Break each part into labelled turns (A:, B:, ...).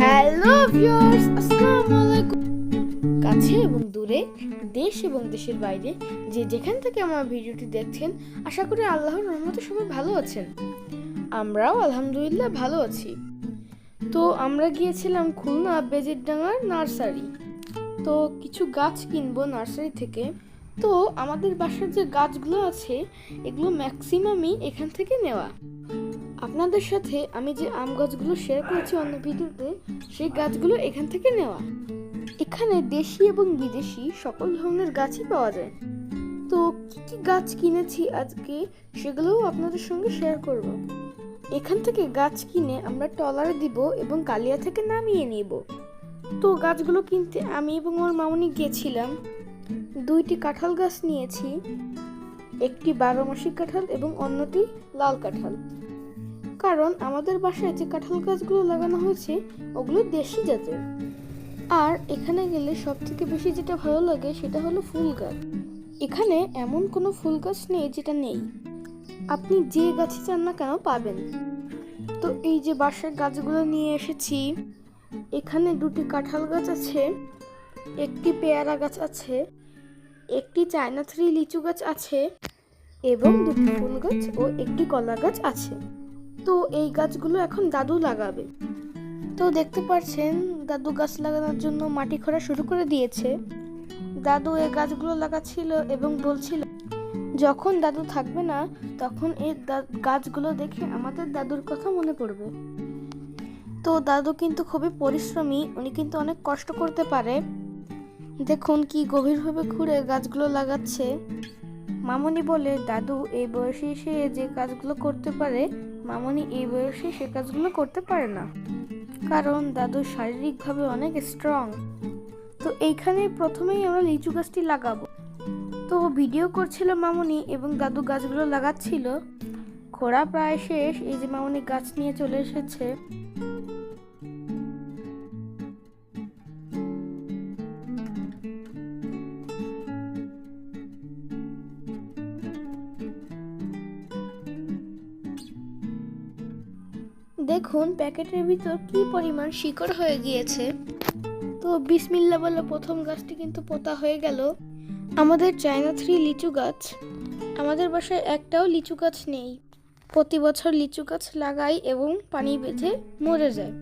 A: Hello viewers আসসালামু আলাইকুম কাছে এবং দূরে, দেশ এবং দেশের বাইরে যে যেখান থেকে আমার ভিডিওটি দেখছেন, আশা করি আল্লাহর রহমতে সবাই ভালো আছেন। আমরাও আলহামদুলিল্লাহ ভালো আছি। তো আমরা গিয়েছিলাম খুলনা বেজিরডাঙ্গার নার্সারি। তো কিছু গাছ কিনবো নার্সারি থেকে। তো আমাদের বাসার যে গাছগুলো আছে, এগুলো ম্যাক্সিমামই এখান থেকে নেওয়া। আপনাদের সাথে আমি যে আম গাছগুলো শেয়ার করেছি অন্য ভিডিওতে, সেই গাছগুলো এখান থেকে নেওয়া। এখানে দেশি এবং বিদেশি সকল ধরনের গাছই পাওয়া যায়। তো কি কি গাছ কিনেছি আজকে, সেগুলোও আপনাদের সঙ্গে শেয়ার করব। এখান থেকে গাছ কিনে আমরা টলারে দিব এবং কালিয়া থেকে নামিয়ে নিব। তো গাছগুলো কিনতে আমি এবং আমার মামনি গিয়েছিলাম দুইটি কাঁঠাল গাছ নিয়েছি, একটি বারো মাসি কাঁঠাল এবং অন্যটি লাল কাঁঠাল। কারণ আমাদের বাসায় যে কাঁঠাল গাছগুলো লাগানো হয়েছে, ওগুলো দেশি জাতের। আর এখানে গেলে সব থেকে বেশি যেটা ভালো লাগে সেটা হলো ফুল গাছ। এখানে এমন কোনো ফুল গাছ নেই যেটা নেই। আপনি যে গাছে চান না কেন পাবেন। তো এই যে বাসার গাছগুলো নিয়ে এসেছি, এখানে দুটি কাঁঠাল গাছ আছে, একটি পেয়ারা গাছ আছে, একটি চায়না থ্রি লিচু গাছ আছে, এবং দুটি ফুল গাছ ও একটি কলা গাছ আছে। তো এই গাছগুলো এখন দাদু লাগাবে। তো দেখতে পাচ্ছেন দাদু গাছ লাগানোর জন্য মাটি খোঁড়া শুরু করে দিয়েছে। দাদু এই গাছগুলো লাগাচ্ছিল এবং বলছিল, যখন দাদু থাকবে না, তখন এই গাছগুলো দেখে আমাদের দাদুর কথা মনে পড়বে। তো দাদু কিন্তু খুবই পরিশ্রমী, উনি কিন্তু অনেক কষ্ট করতে পারে। দেখুন কি গভীরভাবে খুঁড়ে গাছগুলো লাগাচ্ছে। মামনি বলে, দাদু, এই বয়সে এসে যে কাজগুলো করতে পারে, মামনি এই বয়সে সে কাজগুলো করতে পারে না। কারণ দাদু শারীরিকভাবে অনেক স্ট্রং তো এইখানে প্রথমেই আমরা লিচু গাছটি লাগাবো। তো ভিডিও করছিল মামনি এবং দাদু গাছগুলো লাগাচ্ছিল। খোড়া প্রায় শেষ, এই যে মামনি গাছ নিয়ে চলে এসেছে। দেখুন প্যাকেটের ভিতর কি পরিমাণ শিকড় হয়ে গিয়েছে? তো বিসমিল্লা বলে প্রথম গাছটি কিন্তু পোতা হয়ে গেল। আমাদের চায়না থ্রি লিচু গাছ। আমাদের বাসায় একটাও লিচু গাছ নেই। প্রতি বছর লিচু গাছ লাগাই এবং পানি বেঁধে মরে যায়।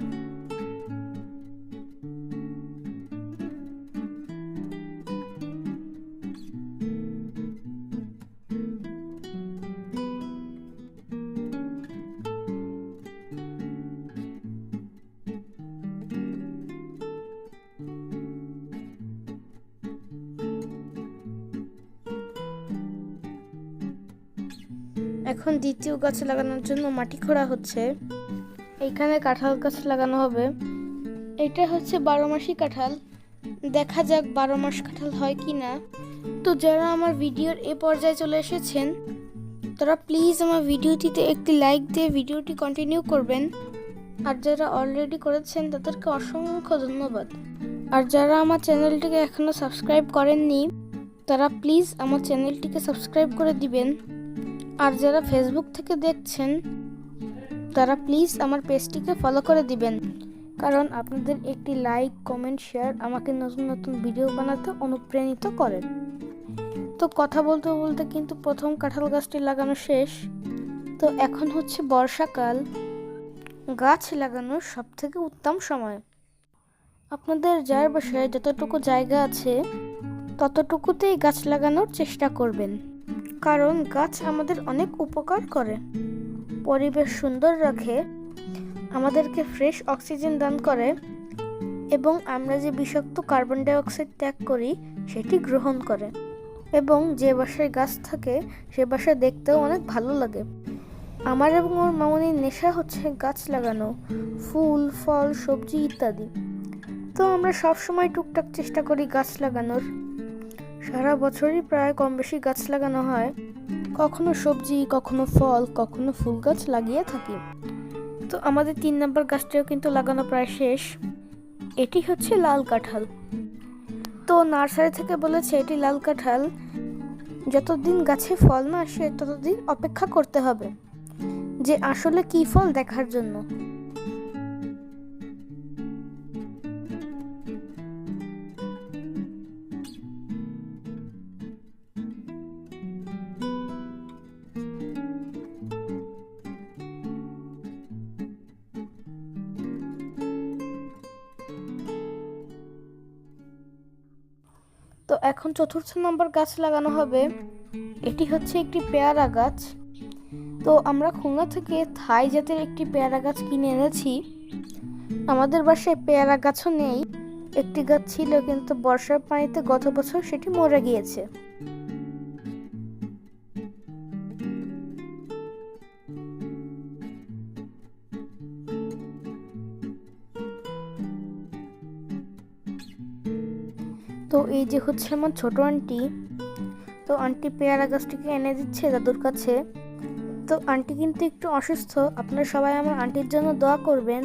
A: এখন দ্বিতীয় গাছ লাগানোর জন্য মাটি খোঁড়া হচ্ছে। এইখানে কাঁঠাল গাছ লাগানো হবে। এটা হচ্ছে বারো মাসি কাঁঠাল। দেখা যাক বারো মাস কাঁঠাল হয় কি না তো যারা আমার ভিডিওর এ পর্যায়ে চলে এসেছেন, তারা প্লিজ আমার ভিডিওটিতে একটি লাইক দিয়ে ভিডিওটি কন্টিনিউ করবেন। আর যারা অলরেডি করেছেন, তাদেরকে অসংখ্য ধন্যবাদ। আর যারা আমার চ্যানেলটিকে এখনও সাবস্ক্রাইব করেননি, তারা প্লিজ আমার চ্যানেলটিকে সাবস্ক্রাইব করে দিবেন। আর যারা ফেসবুক থেকে দেখছেন, তারা প্লিজ আমার পেজটিকে ফলো করে দিবেন। কারণ আপনাদের একটি লাইক কমেন্ট শেয়ার আমাকে নতুন নতুন ভিডিও বানাতে অনুপ্রাণিত করেন তো কথা বলতে বলতে কিন্তু প্রথম কাঁঠাল গাছটি লাগানো শেষ। তো এখন হচ্ছে বর্ষাকাল। গাছ লাগানোর সব থেকে উত্তম সময়। আপনাদের যার বাসায় যতটুকু জায়গা আছে, ততটুকুতেই গাছ লাগানোর চেষ্টা করবেন। কারণ গাছ আমাদের অনেক উপকার করে। পরিবেশ সুন্দর রাখে, আমাদেরকে ফ্রেশ অক্সিজেন দান করে এবং আমরা যে বিষাক্ত কার্বন ডাইঅক্সাইড ত্যাগ করি, সেটি গ্রহণ করে। এবং যে বাসায় গাছ থাকে, সে বাসা দেখতেও অনেক ভালো লাগে। আমার এবং ওর মামনির নেশা হচ্ছে গাছ লাগানো, ফুল, ফল, সবজি ইত্যাদি। তো আমরা সব সময় টুকটাক চেষ্টা করি গাছ লাগানোর। সারা বছরই প্রায় কম বেশি গাছ লাগানো হয়। কখনো সবজি, কখনো ফল, কখনো ফুল গাছ লাগিয়ে থাকি। তো আমাদের তিন নম্বর গাছটাও কিন্তু লাগানো প্রায় শেষ। এটি হচ্ছে লাল কাঁঠাল। তো নার্সারি থেকে বলেছে এটি লাল কাঁঠাল। যতদিন গাছে ফল না আসে, ততদিন অপেক্ষা করতে হবে যে আসলে কি ফল দেখার জন্য। এখন চতুর্থ নম্বর গাছ লাগানো হবে। এটি হচ্ছে একটি পেয়ারা গাছ। তো আমরা খুলনা থেকে থাই জাতের একটি পেয়ারা গাছ কিনে এনেছি। আমাদের বাসায় পেয়ারা গাছও নেই। একটি গাছ ছিল কিন্তু বর্ষার পানিতে গত বছর সেটি মরে গিয়েছে। তো এই যে হচ্ছে আমার ছোট আন্টি, তো আন্টি পেয়ারা গাছটিকে এনে দিচ্ছে দাদুর কাছে। তো আন্টি কিন্তু একটু অসুস্থ, আপনারা সবাই আমার আন্টির জন্য দোয়া করবেন।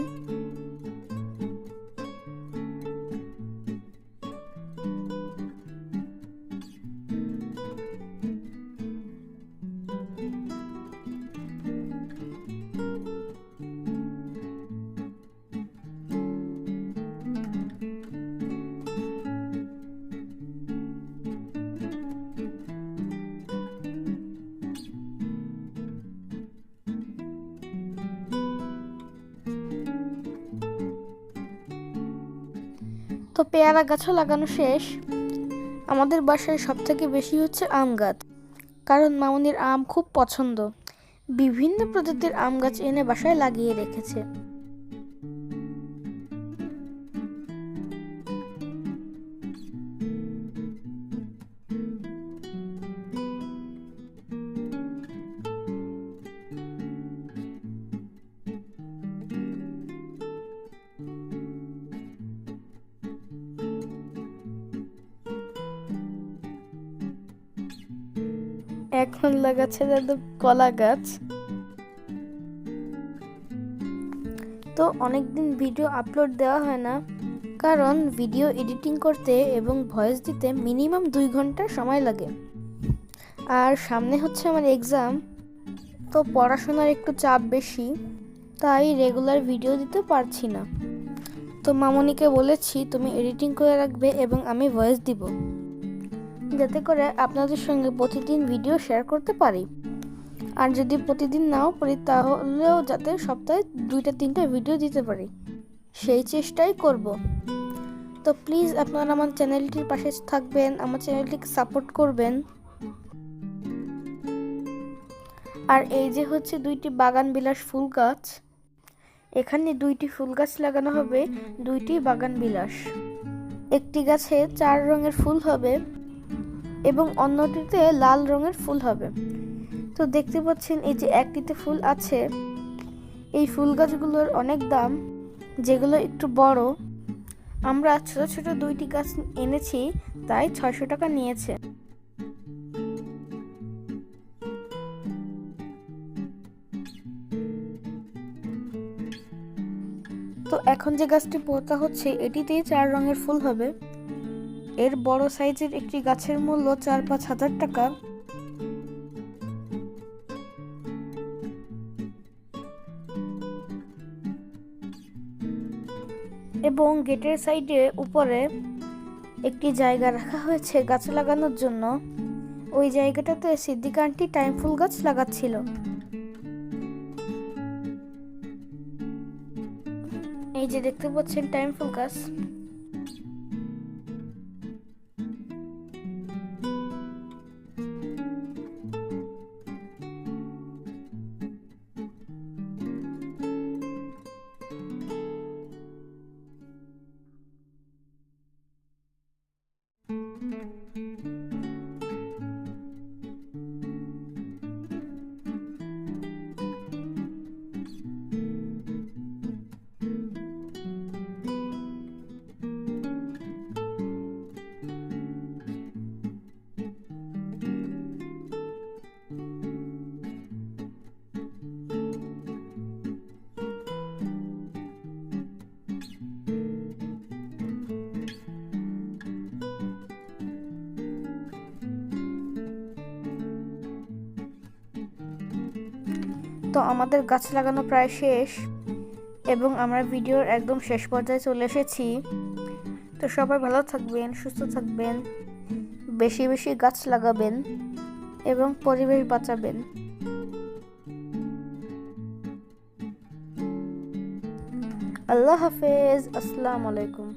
A: তো পেয়ারা গাছও লাগানো শেষ। আমাদের বাসায় সবথেকে বেশি হচ্ছে আম গাছ, কারণ মামনির আম খুব পছন্দ। বিভিন্ন প্রজাতির আম গাছ এনে বাসায় লাগিয়ে রেখেছে। এখন লাগাচ্ছে দাদু কলা গাছ। তো অনেকদিন ভিডিও আপলোড দেওয়া হয় না, কারণ ভিডিও এডিটিং করতে এবং ভয়েস দিতে মিনিমাম দুই ঘণ্টা সময় লাগে। আর সামনে হচ্ছে আমার এক্সাম তো পড়াশোনার একটু চাপ বেশি, তাই রেগুলার ভিডিও দিতে পারছি না। তো মামনিকে বলেছি, তুমি এডিটিং করে রাখবে এবং আমি ভয়েস দিব। যাতে করে আপনাদের সঙ্গে প্রতিদিন ভিডিও শেয়ার করতে পারি। আর যদি প্রতিদিন নাও পারি তাহলেও যাতে সপ্তাহে দুইটা, তিনটা ভিডিও দিতে পারি। সেই চেষ্টাই করব। তো প্লিজ আপনারা আমার চ্যানেলটির পাশে থাকবেন, আমার চ্যানেলটিকে সাপোর্ট করবেন। আর এই যে হচ্ছে দুইটি বাগান বিলাস ফুল গাছ, এখানে দুইটি ফুল গাছ লাগানো হবে, দুইটি বাগান বিলাস। একটি গাছে চার রঙের ফুল হবে এবং অন্যটিতে লাল রঙের ফুল হবে। তো দেখতে পাচ্ছেন এই যে একটিতে ফুল আছে। এই ফুল গাছগুলোর অনেক দাম, যেগুলো একটু বড়। আমরা ছোট ছোট দুইটি গাছ এনেছি, তাই ছয়শো টাকা নিয়েছে। তো এখন যে গাছটি পোতা হচ্ছে, এটিতেই চার রঙের ফুল হবে। এর বড় সাইজের একটি গাছের মূল্য চার পাঁচ হাজার টাকা। এবং গেটের সাইডে উপরে একটি জায়গা রাখা হয়েছে গাছ লাগানোর জন্য। ওই জায়গাটাতে সিদ্দিক আন্টি টাইম ফুল গাছ লাগাচ্ছিল। এই যে দেখতে পাচ্ছেন টাইম ফুল গাছ। Música তো আমাদের গাছ লাগানো প্রায় শেষ এবং আমরা ভিডিওর একদম শেষ পর্যায়ে চলে এসেছি। তো সবাই ভালো থাকবেন, সুস্থ থাকবেন, বেশি বেশি গাছ লাগাবেন এবং পরিবেশ বাঁচাবেন। আল্লাহ হাফেজ, আসসালামু আলাইকুম।